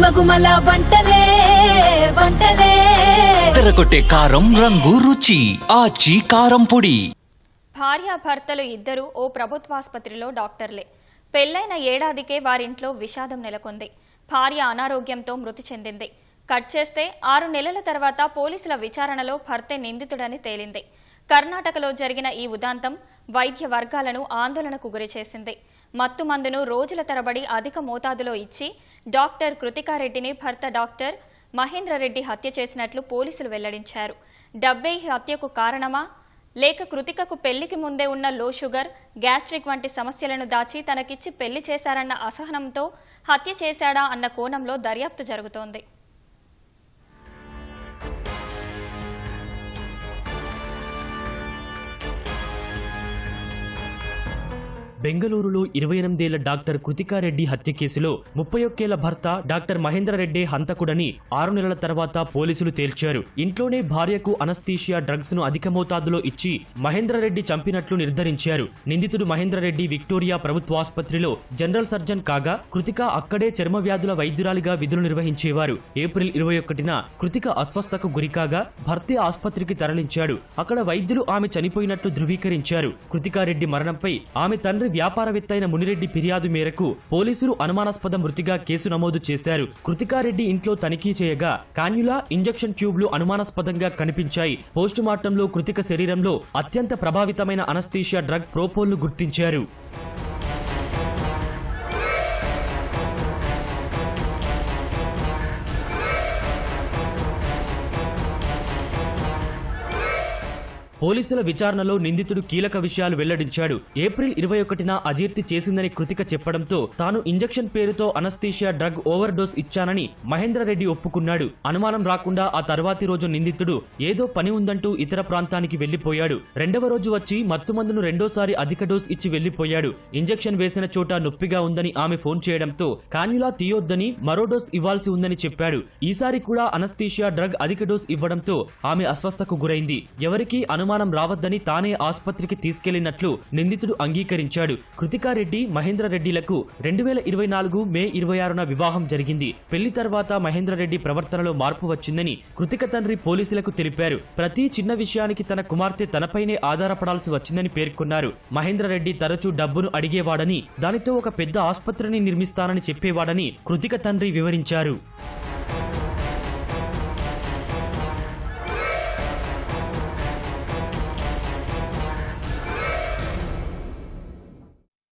గుమగుమల వంటలే వంటలే. తెరకొట్టే కారం రంగు రుచి ఆచి కారం పొడి. భార్యాభర్తలు ఇద్దరూ ఓ ప్రభుత్వాసుపత్రిలో డాక్టర్లే. పెళ్ళైన ఏడాదికే వారింట్లో విషాదం నెలకొంది. భార్య అనారోగ్యంతో మృతి చెందింది. కట్ చేస్తే ఆరు నెలల తర్వాత పోలీసుల విచారణలో భర్తే నిందితుడని తేలింది. కర్ణాటకలో జరిగిన ఈ ఉదాంతం వైద్య వర్గాలను ఆందోళనకు గురిచేసింది మత్తు మందును రోజుల తరబడి అధిక మోతాదులో ఇచ్చి డాక్టర్ కృతికారెడ్డిని భర్త డాక్టర్ మహేంద్రరెడ్డి హత్య చేసినట్లు పోలీసులు వెల్లడించారు. డబ్బే ఈ హత్యకు కారణమా? లేక కృతికకు పెళ్ళికి ముందే ఉన్న లో షుగర్ గ్యాస్ట్రిక్ వంటి సమస్యలను దాచి తనకిచ్చి పెళ్ళి చేశారన్న అసహనంతో హత్య చేశాడా అన్న కోణంలో దర్యాప్తు జరుగుతోంది. బెంగళూరులో ఇరవై ఎనిమిదేళ్ళ డాక్టర్ కృతికారెడ్డి హత్య కేసులో ముప్పై ఒక్కేళ్ళ భర్త డాక్టర్ మహేంద్రరెడ్డి హంతకుడని ఆరు నెలల తర్వాత పోలీసులు తేల్చారు. ఇంట్లోనే భార్యకు అనస్థీషియా డ్రగ్స్ను అధిక మోతాదులో ఇచ్చి మహేంద్రరెడ్డి చంపినట్లు నిర్ధారించారు. నిందితుడు మహేంద్రరెడ్డి విక్టోరియా ప్రభుత్వాసుపత్రిలో జనరల్ సర్జన్ కాగా కృతిక అక్కడే చర్మ వ్యాధుల వైద్యురాలిగా విధులు నిర్వహించేవారు. ఏప్రిల్ ఇరవై ఒకటిన కృతిక అస్వస్థకు గురికాగా భర్తీ ఆసుపత్రికి తరలించాడు. అక్కడ వైద్యులు ఆమె చనిపోయినట్లు ధృవీకరించారు. కృతికారెడ్డి మరణంపై ఆమె తండ్రి వ్యాపారవేత్త అయిన మునిరెడ్డి ఫిర్యాదు మేరకు పోలీసులు అనుమానాస్పద మృతిగా కేసు నమోదు చేశారు. కృతికారెడ్డి ఇంట్లో తనిఖీ చేయగా కాన్యులా ఇంజెక్షన్ ట్యూబ్లు అనుమానాస్పదంగా కనిపించాయి. పోస్టుమార్టంలో కృతిక శరీరంలో అత్యంత ప్రభావితమైన అనస్థీషియా డ్రగ్ ప్రోపోల్ను గుర్తించారు. పోలీసుల విచారణలో నిందితుడు కీలక విషయాలు వెల్లడించాడు. ఏప్రిల్ ఇరవై ఒకటిన అజీర్తి చేసిందని కృతిక చెప్పడంతో తాను ఇంజెక్షన్ పేరుతో అనస్థీషియా డ్రగ్ ఓవర్ డోస్ ఇచ్చానని మహేంద్రరెడ్డి ఒప్పుకున్నాడు. అనుమానం రాకుండా ఆ తర్వాతి రోజు నిందితుడు ఏదో పని ఉందంటూ ఇతర ప్రాంతానికి వెళ్ళిపోయాడు రెండవ రోజు వచ్చి మత్తుమందును రెండోసారి అధిక డోస్ ఇచ్చి వెళ్ళిపోయాడు ఇంజెక్షన్ వేసిన చోట నొప్పిగా ఉందని ఆమె ఫోన్ చేయడంతో కాన్యులా తీయొద్దని మరో డోస్ ఇవ్వాల్సి ఉందని చెప్పాడు. ఈసారి కూడా అనస్థీషియా డ్రగ్ అధిక డోస్ ఇవ్వడంతో ఆమె అస్వస్థకు గురైంది. ఎవరికీ అనుమానం రావద్దని తానే ఆసుపత్రికి తీసుకెళ్ళినట్లు నిందితుడు అంగీకరించాడు. కృతికారెడ్డి మహేంద్రరెడ్డిలకు రెండు వేల ఇరవై నాలుగు మే ఇరవై ఆరున వివాహం జరిగింది. పెళ్ళి తర్వాత మహేంద్రరెడ్డి ప్రవర్తనలో మార్పు వచ్చిందని కృతిక తండ్రి పోలీసులకు తెలిపారు. ప్రతి చిన్న విషయానికి తన కుమార్తె తనపైనే ఆధారపడాల్సి వచ్చిందని పేర్కొన్నారు. మహేంద్రరెడ్డి తరచూ డబ్బును అడిగేవాడని దానితో ఒక పెద్ద ఆసుపత్రిని నిర్మిస్తానని చెప్పేవాడని కృతిక తండ్రి వివరించారు.